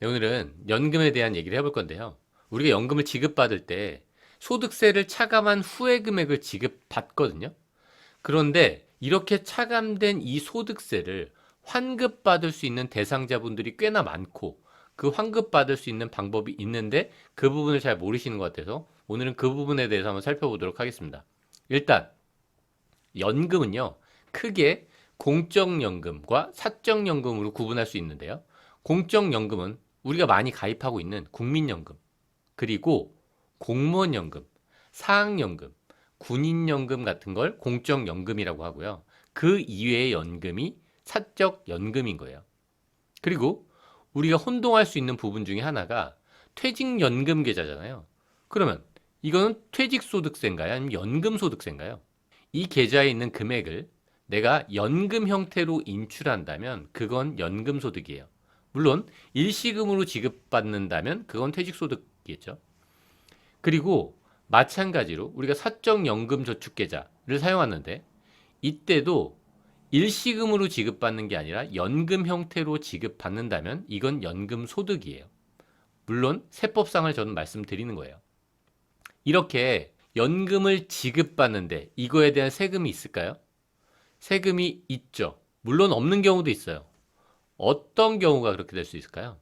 네, 오늘은 연금에 대한 얘기를 해볼 건데요. 우리가 연금을 지급받을 때 소득세를 차감한 후의 금액을 지급받거든요. 그런데 이렇게 차감된 이 소득세를 환급받을 수 있는 대상자분들이 꽤나 많고 그 환급받을 수 있는 방법이 있는데 그 부분을 잘 모르시는 것 같아서 오늘은 그 부분에 대해서 한번 살펴보도록 하겠습니다. 일단 연금은요. 크게 공적연금과 사적연금으로 구분할 수 있는데요. 공적연금은 우리가 많이 가입하고 있는 국민연금, 그리고 공무원연금, 사학연금, 군인연금 같은 걸 공적연금이라고 하고요. 그 이외의 연금이 사적연금인 거예요. 그리고 우리가 혼동할 수 있는 부분 중에 하나가 퇴직연금 계좌잖아요. 그러면 이거는 퇴직소득세인가요? 아니면 연금소득세인가요? 이 계좌에 있는 금액을 내가 연금 형태로 인출한다면 그건 연금소득이에요. 물론 일시금으로 지급받는다면 그건 퇴직소득이겠죠. 그리고 마찬가지로 우리가 사적연금저축계좌를 사용하는데 이때도 일시금으로 지급받는 게 아니라 연금 형태로 지급받는다면 이건 연금 소득이에요. 물론 세법상을 저는 말씀드리는 거예요. 이렇게 연금을 지급받는데 이거에 대한 세금이 있을까요? 세금이 있죠. 물론 없는 경우도 있어요. 어떤 경우가 그렇게 될 수 있을까요?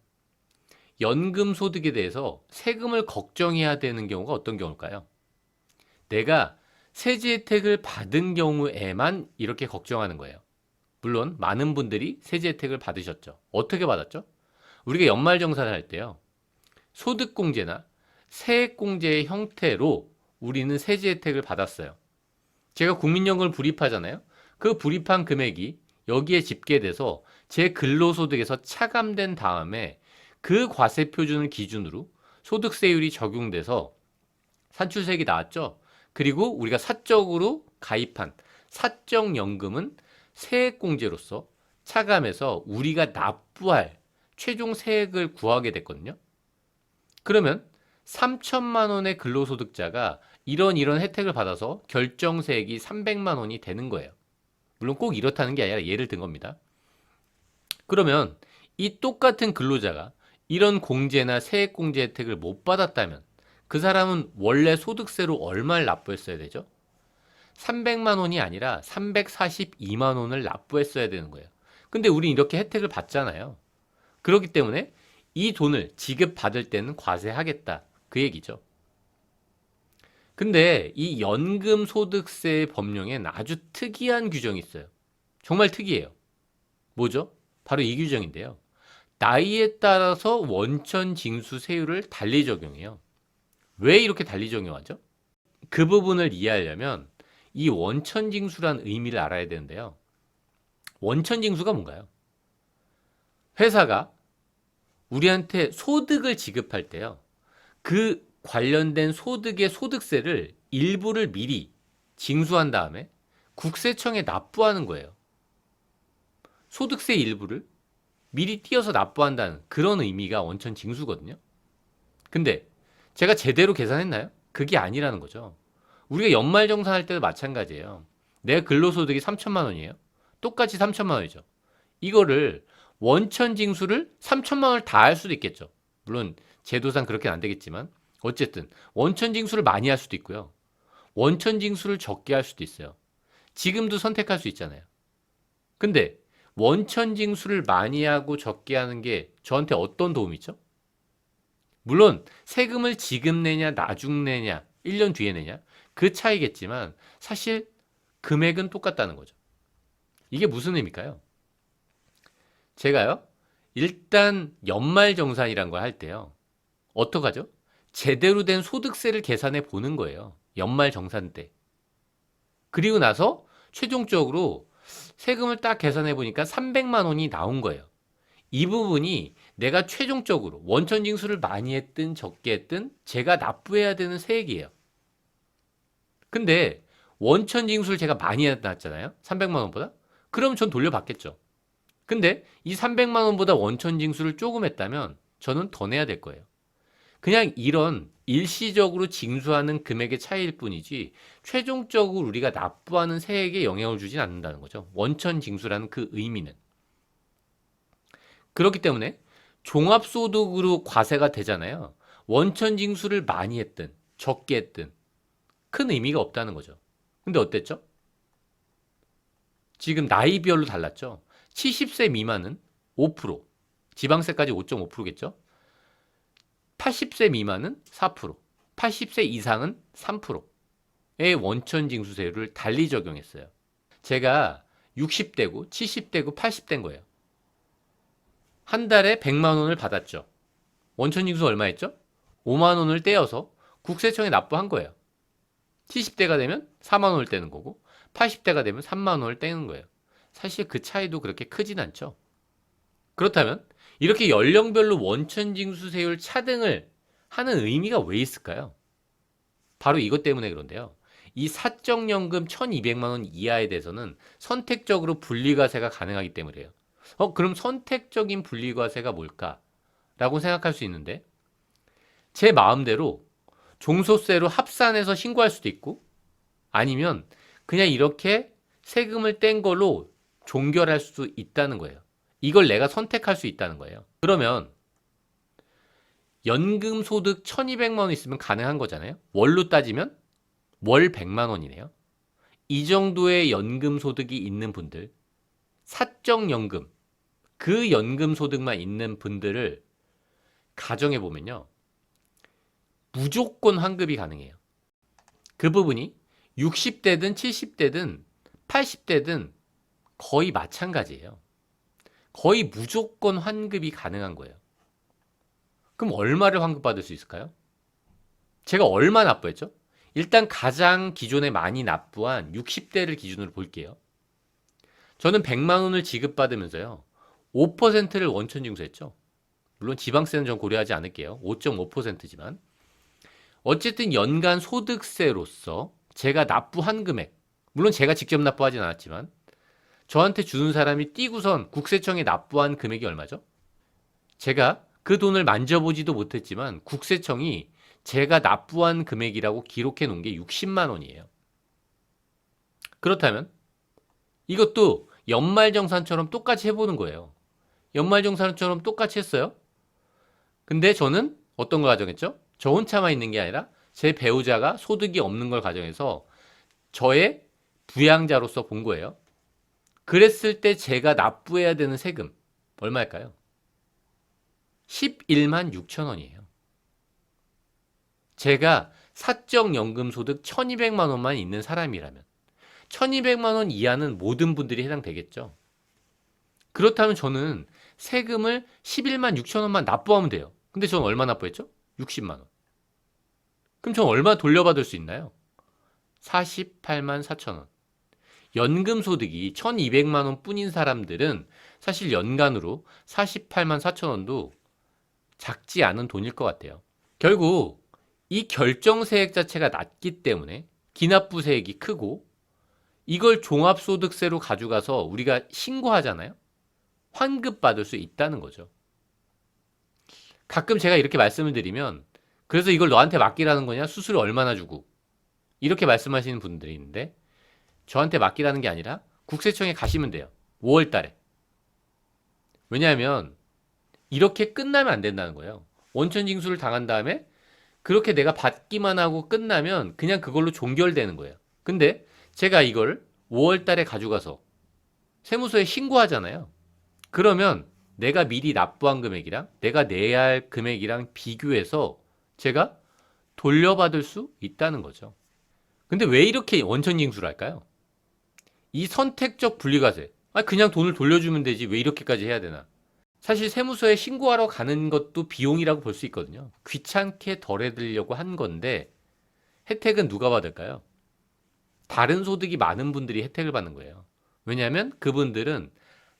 연금 소득에 대해서 세금을 걱정해야 되는 경우가 어떤 경우일까요? 내가 세제 혜택을 받은 경우에만 이렇게 걱정하는 거예요. 물론 많은 분들이 세제 혜택을 받으셨죠. 어떻게 받았죠? 우리가 연말정산을 할 때요. 소득공제나 세액공제의 형태로 우리는 세제 혜택을 받았어요. 제가 국민연금을 불입하잖아요. 그 불입한 금액이 여기에 집계돼서 제 근로소득에서 차감된 다음에 그 과세 표준을 기준으로 소득세율이 적용돼서 산출세액이 나왔죠. 그리고 우리가 사적으로 가입한 사적연금은 세액공제로서 차감해서 우리가 납부할 최종 세액을 구하게 됐거든요. 그러면 3천만 원의 근로소득자가 이런 이런 혜택을 받아서 결정세액이 300만 원이 되는 거예요. 물론 꼭 이렇다는 게 아니라 예를 든 겁니다. 그러면 이 똑같은 근로자가 이런 공제나 세액공제 혜택을 못 받았다면 그 사람은 원래 소득세로 얼마를 납부했어야 되죠? 300만 원이 아니라 342만 원을 납부했어야 되는 거예요. 근데 우리 이렇게 혜택을 받잖아요. 그렇기 때문에 이 돈을 지급받을 때는 과세하겠다. 그 얘기죠. 근데 이 연금 소득세 법령엔 아주 특이한 규정이 있어요. 정말 특이해요. 뭐죠? 바로 이 규정인데요. 나이에 따라서 원천 징수 세율을 달리 적용해요. 왜 이렇게 달리 적용하죠? 그 부분을 이해하려면 이 원천 징수란 의미를 알아야 되는데요. 원천 징수가 뭔가요? 회사가 우리한테 소득을 지급할 때요. 그 관련된 소득의 소득세를 일부를 미리 징수한 다음에 국세청에 납부하는 거예요. 소득세 일부를 미리 띄어서 납부한다는 그런 의미가 원천 징수거든요. 근데 제가 제대로 계산했나요? 그게 아니라는 거죠. 우리가 연말정산할 때도 마찬가지예요. 내 근로소득이 3천만 원이에요. 똑같이 3천만 원이죠. 이거를 원천 징수를 3천만 원을 다 할 수도 있겠죠. 물론 제도상 그렇게는 안 되겠지만 어쨌든 원천 징수를 많이 할 수도 있고요. 원천 징수를 적게 할 수도 있어요. 지금도 선택할 수 있잖아요. 근데 원천 징수를 많이 하고 적게 하는 게 저한테 어떤 도움이 있죠? 물론 세금을 지금 내냐 나중 내냐 1년 뒤에 내냐 그 차이겠지만 사실 금액은 똑같다는 거죠. 이게 무슨 의미일까요? 제가요 일단 연말 정산이란 걸 할 때요 어떡하죠? 제대로 된 소득세를 계산해 보는 거예요. 연말 정산 때. 그리고 나서 최종적으로 세금을 딱 계산해 보니까 300만 원이 나온 거예요. 이 부분이 내가 최종적으로 원천 징수를 많이 했든 적게 했든 제가 납부해야 되는 세액이에요. 근데 원천 징수를 제가 많이 해놨잖아요. 300만 원보다. 그럼 전 돌려받겠죠. 근데 이 300만 원보다 원천 징수를 조금 했다면 저는 더 내야 될 거예요. 그냥 이런 일시적으로 징수하는 금액의 차이일 뿐이지 최종적으로 우리가 납부하는 세액에 영향을 주진 않는다는 거죠. 원천 징수라는 그 의미는. 그렇기 때문에 종합소득으로 과세가 되잖아요. 원천 징수를 많이 했든 적게 했든 큰 의미가 없다는 거죠. 근데 어땠죠? 지금 나이별로 달랐죠. 70세 미만은 5%, 지방세까지 5.5%겠죠. 80세 미만은 4%, 80세 이상은 3%의 원천 징수세율을 달리 적용했어요. 제가 60대고 70대고 80대인 거예요. 한 달에 100만 원을 받았죠. 원천 징수 얼마였죠? 5만 원을 떼어서 국세청에 납부한 거예요. 70대가 되면 4만 원을 떼는 거고 80대가 되면 3만 원을 떼는 거예요. 사실 그 차이도 그렇게 크진 않죠. 그렇다면 이렇게 연령별로 원천징수세율 차등을 하는 의미가 왜 있을까요? 바로 이것 때문에 그런데요. 이 사적연금 1200만 원 이하에 대해서는 선택적으로 분리과세가 가능하기 때문이에요. 어, 그럼 선택적인 분리과세가 뭘까? 라고 생각할 수 있는데 제 마음대로 종소세로 합산해서 신고할 수도 있고 아니면 그냥 이렇게 세금을 뗀 걸로 종결할 수도 있다는 거예요. 이걸 내가 선택할 수 있다는 거예요. 그러면 연금 소득 1200만 원 있으면 가능한 거잖아요. 월로 따지면 월 100만 원이네요. 이 정도의 연금 소득이 있는 분들, 사적 연금, 그 연금 소득만 있는 분들을 가정해 보면요. 무조건 환급이 가능해요. 그 부분이 60대든 70대든 80대든 거의 마찬가지예요. 거의 무조건 환급이 가능한 거예요. 그럼 얼마를 환급받을 수 있을까요? 제가 얼마 납부했죠? 일단 가장 기존에 많이 납부한 60대를 기준으로 볼게요. 저는 100만 원을 지급받으면서요. 5%를 원천 징수했죠. 물론 지방세는 전 고려하지 않을게요. 5.5%지만. 어쨌든 연간 소득세로서 제가 납부한 금액, 물론 제가 직접 납부하진 않았지만 저한테 주는 사람이 띄고선 국세청에 납부한 금액이 얼마죠? 제가 그 돈을 만져보지도 못했지만 국세청이 제가 납부한 금액이라고 기록해 놓은 게 60만 원이에요. 그렇다면 이것도 연말정산처럼 똑같이 해보는 거예요. 연말정산처럼 똑같이 했어요. 근데 저는 어떤 걸 가정했죠? 저 혼자만 있는 게 아니라 제 배우자가 소득이 없는 걸 가정해서 저의 부양자로서 본 거예요. 그랬을 때 제가 납부해야 되는 세금 얼마일까요? 11만 6천 원이에요. 제가 사적 연금 소득 1200만 원만 있는 사람이라면 1200만 원 이하는 모든 분들이 해당되겠죠. 그렇다면 저는 세금을 11만 6천 원만 납부하면 돼요. 근데 저는 얼마 납부했죠? 60만 원. 그럼 저는 얼마 돌려받을 수 있나요? 48만 4천 원. 연금 소득이 1200만 원 뿐인 사람들은 사실 연간으로 48만 4천 원도 작지 않은 돈일 것 같아요. 결국 이 결정세액 자체가 낮기 때문에 기납부세액이 크고 이걸 종합소득세로 가져가서 우리가 신고하잖아요. 환급받을 수 있다는 거죠. 가끔 제가 이렇게 말씀을 드리면 그래서 이걸 너한테 맡기라는 거냐? 수수료 얼마나 주고? 이렇게 말씀하시는 분들이 있는데 저한테 맡기라는 게 아니라 국세청에 가시면 돼요. 5월 달에. 왜냐하면 이렇게 끝나면 안 된다는 거예요. 원천 징수를 당한 다음에 그렇게 내가 받기만 하고 끝나면 그냥 그걸로 종결되는 거예요. 근데 제가 이걸 5월 달에 가져가서 세무서에 신고하잖아요. 그러면 내가 미리 납부한 금액이랑 내가 내야 할 금액이랑 비교해서 제가 돌려받을 수 있다는 거죠. 근데 왜 이렇게 원천 징수를 할까요? 이 선택적 분리과세. 아 그냥 돈을 돌려주면 되지 왜 이렇게까지 해야 되나? 사실 세무서에 신고하러 가는 것도 비용이라고 볼 수 있거든요. 귀찮게 덜해드리려고 한 건데 혜택은 누가 받을까요? 다른 소득이 많은 분들이 혜택을 받는 거예요. 왜냐하면 그분들은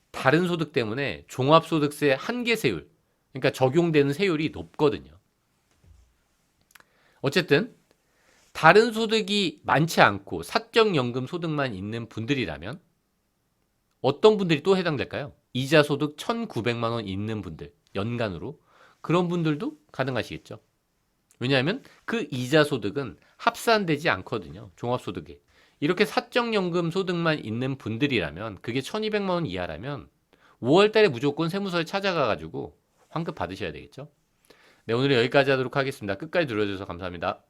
다른 소득 때문에 종합소득세 한계 세율, 그러니까 적용되는 세율이 높거든요. 어쨌든 다른 소득이 많지 않고 사적연금 소득만 있는 분들이라면 어떤 분들이 또 해당될까요? 이자 소득 1,900만 원 있는 분들 연간으로 그런 분들도 가능하시겠죠. 왜냐하면 그 이자 소득은 합산되지 않거든요. 종합소득에. 이렇게 사적연금 소득만 있는 분들이라면 그게 1200만 원 이하라면 5월 달에 무조건 세무서에 찾아가 가지고 환급 받으셔야 되겠죠. 네, 오늘은 여기까지 하도록 하겠습니다. 끝까지 들어주셔서 감사합니다.